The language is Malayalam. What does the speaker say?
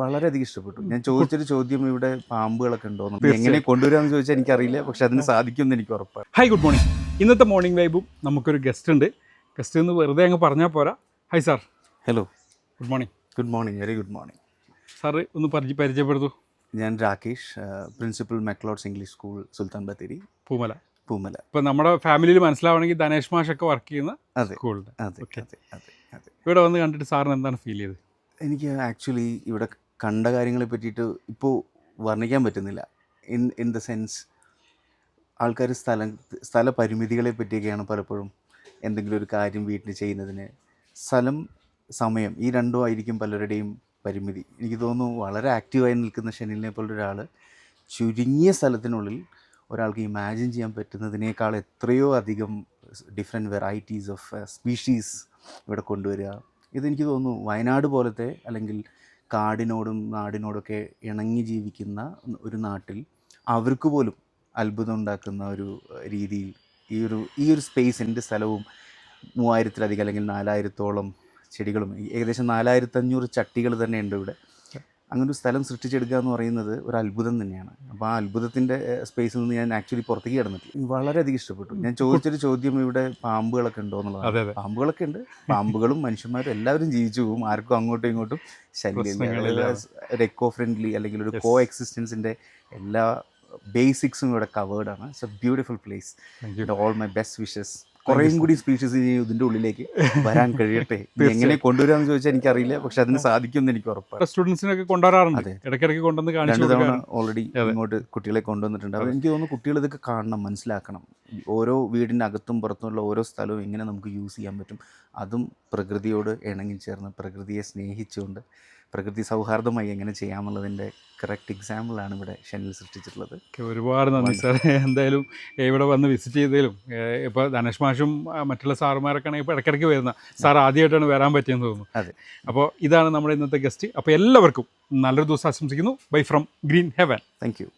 വളരെയധികം ഇഷ്ടപ്പെട്ടു. ഞാൻ ചോദിച്ചൊരു ചോദ്യം ഇവിടെ പാമ്പുകളൊക്കെ ഉണ്ടോ എങ്ങനെ കൊണ്ടുവരാന്ന് ചോദിച്ചാൽ എനിക്കറിയില്ല. പക്ഷെ അതിന് സാധിക്കുമെന്ന് എനിക്ക് ഉറപ്പാണ്. ഹൈ ഗുഡ് മോർണിംഗ് ഇന്നത്തെ മോർണിംഗ് വൈബും നമുക്കൊരു ഗസ്റ്റ് ഉണ്ട്. ഗസ്റ്റ് എന്ന് വെറുതെ അങ്ങ് പറഞ്ഞാൽ പോരാ. Hi sir hello good morning good morning very good morning sir ഒന്ന് പരിചയ പരിചയപ്പെടുത്തു. ഞാൻ Rakesh principal McLeod's English school Sultan Bathery. Poomala. Poomala. ഇപ്പം നമ്മുടെ ഫാമിലിയിൽ മനസ്സിലാവണമെങ്കിൽ ധനേഷ് മാഷൊക്കെ വർക്ക് ചെയ്യുന്ന അതെ. സ്കൂളിൽ അതെ അതെ അതെ അതെ. ഇവിടെ വന്ന് കണ്ടിട്ട് സാറിന് എന്താണ് ഫീൽ ചെയ്തത്? എനിക്ക് ആക്ച്വലി ഇവിടെ കണ്ട കാര്യങ്ങളെ പറ്റിയിട്ട് ഇപ്പോൾ വർണിക്കാൻ പറ്റുന്നില്ല. ഇൻ ഇൻ ദ സെൻസ് ആൾക്കാർ സ്ഥലം സ്ഥല പരിമിതികളെ പറ്റിയൊക്കെയാണ് പലപ്പോഴും എന്തെങ്കിലും ഒരു കാര്യം വീട്ടിൽ ചെയ്യുന്നതിന്. സ്ഥലം സമയം ഈ രണ്ടും ആയിരിക്കും പലരുടെയും പരിമിതി. എനിക്ക് തോന്നുന്നു വളരെ ആക്റ്റീവായി നിൽക്കുന്ന ഷെനിലിനെ പോലുള്ള ഒരാൾ ചുരുങ്ങിയ സ്ഥലത്തിനുള്ളിൽ ഒരാൾക്ക് ഇമാജിൻ ചെയ്യാൻ പറ്റുന്നതിനേക്കാൾ എത്രയോ അധികം ഡിഫറെന്റ് വെറൈറ്റീസ് ഓഫ് സ്പീഷീസ് ഇവിടെ കൊണ്ടുവരിക. ഇതെനിക്ക് തോന്നുന്നു വയനാട് പോലത്തെ അല്ലെങ്കിൽ കാടിനോടും നാടിനോടൊക്കെ ഇണങ്ങി ജീവിക്കുന്ന ഒരു നാട്ടിൽ അവർക്ക് പോലും അത്ഭുതം ഉണ്ടാക്കുന്ന ഒരു രീതിയിൽ ഈ ഒരു ഈ ഒരു സ്പേസ് എന്റെ സ്ഥലവും മൂവായിരത്തിലധികം അല്ലെങ്കിൽ നാലായിരത്തോളം ചെടികളും ഏകദേശം നാലായിരത്തഞ്ഞൂറ് ചട്ടികൾ തന്നെ ഉണ്ട് ഇവിടെ. അങ്ങനെ ഒരു സ്ഥലം സൃഷ്ടിച്ചെടുക്കുക എന്ന് പറയുന്നത് ഒരു അത്ഭുതം തന്നെയാണ്. അപ്പോൾ ആ അത്ഭുതത്തിന്റെ സ്പേസിൽ നിന്ന് ഞാൻ ആക്ച്വലി പുറത്തേക്ക് കിടന്നിട്ടില്ല. വളരെയധികം ഇഷ്ടപ്പെട്ടു. ഞാൻ ചോദിച്ചൊരു ചോദ്യം ഇവിടെ പാമ്പുകളൊക്കെ ഉണ്ടോ എന്നുള്ളതാണ്. പാമ്പുകളൊക്കെ ഉണ്ട്. പാമ്പുകളും മനുഷ്യന്മാരും എല്ലാവരും ജീവിച്ചു പോകും. ആർക്കും അങ്ങോട്ടും ഇങ്ങോട്ടും ശല്യമില്ല. ഒരു എക്കോ ഫ്രണ്ട്ലി അല്ലെങ്കിൽ ഒരു. കോ എക്സിസ്റ്റൻസിന്റെ എല്ലാ ബേസിക്സും ഇവിടെ കവേർഡ് ആണ്. It's a beautiful place all my best wishes കുറേയും കൂടി സ്പീഷീസ് ഇതിന്റെ ഉള്ളിലേക്ക് വരാൻ കഴിയട്ടെ. എങ്ങനെ കൊണ്ടുവരാന്ന് ചോദിച്ചാൽ എനിക്കറിയില്ല പക്ഷെ അതിന് സാധിക്കും എനിക്ക് ഉറപ്പാണ്. സ്റ്റുഡൻസിനൊക്കെ കൊണ്ടുവരാറുണ്ട്. ഇടയ്ക്കിടയ്ക്ക് കൊണ്ടുവന്ന് കാണിച്ചു ഓൾറെഡി. ഇങ്ങോട്ട് കുട്ടികളെ കൊണ്ടുവന്നിട്ടുണ്ട്. അപ്പോൾ എനിക്ക് തോന്നുന്നു കുട്ടികൾ ഇതൊക്കെ കാണണം മനസ്സിലാക്കണം. ഓരോ വീടിന്റെ അകത്തും പുറത്തുമുള്ള ഓരോ സ്ഥലവും എങ്ങനെ നമുക്ക് യൂസ് ചെയ്യാൻ പറ്റും അതും പ്രകൃതിയോട് ഇണങ്ങി ചേർന്ന് പ്രകൃതിയെ സ്നേഹിച്ചുകൊണ്ട് പ്രകൃതി സൗഹാർദ്ദമായി എങ്ങനെ ചെയ്യാമെന്നുള്ളതിന്റെ കറക്റ്റ് എക്സാമ്പിളാണ് ഇവിടെ ഷെനിൽ സൃഷ്ടിച്ചിട്ടുള്ളത്. ഒരുപാട് നന്ദി സാർ എന്തായാലും ഇവിടെ വന്ന് വിസിറ്റ് ചെയ്തതിലും ഇപ്പോൾ ധനേഷ് മാഷും മറ്റുള്ള സാറുമാരൊക്കെ ആണെങ്കിൽ ഇപ്പോൾ ഇടയ്ക്കിടയ്ക്ക് വരുന്ന സാർ ആദ്യമായിട്ടാണ് വരാൻ പറ്റിയെന്ന് തോന്നുന്നു. അതെ. അപ്പോൾ ഇതാണ് നമ്മുടെ ഇന്നത്തെ ഗസ്റ്റ് അപ്പോൾ എല്ലാവർക്കും നല്ലൊരു ദിവസം ആശംസിക്കുന്നു. Bye from Green Heaven thank you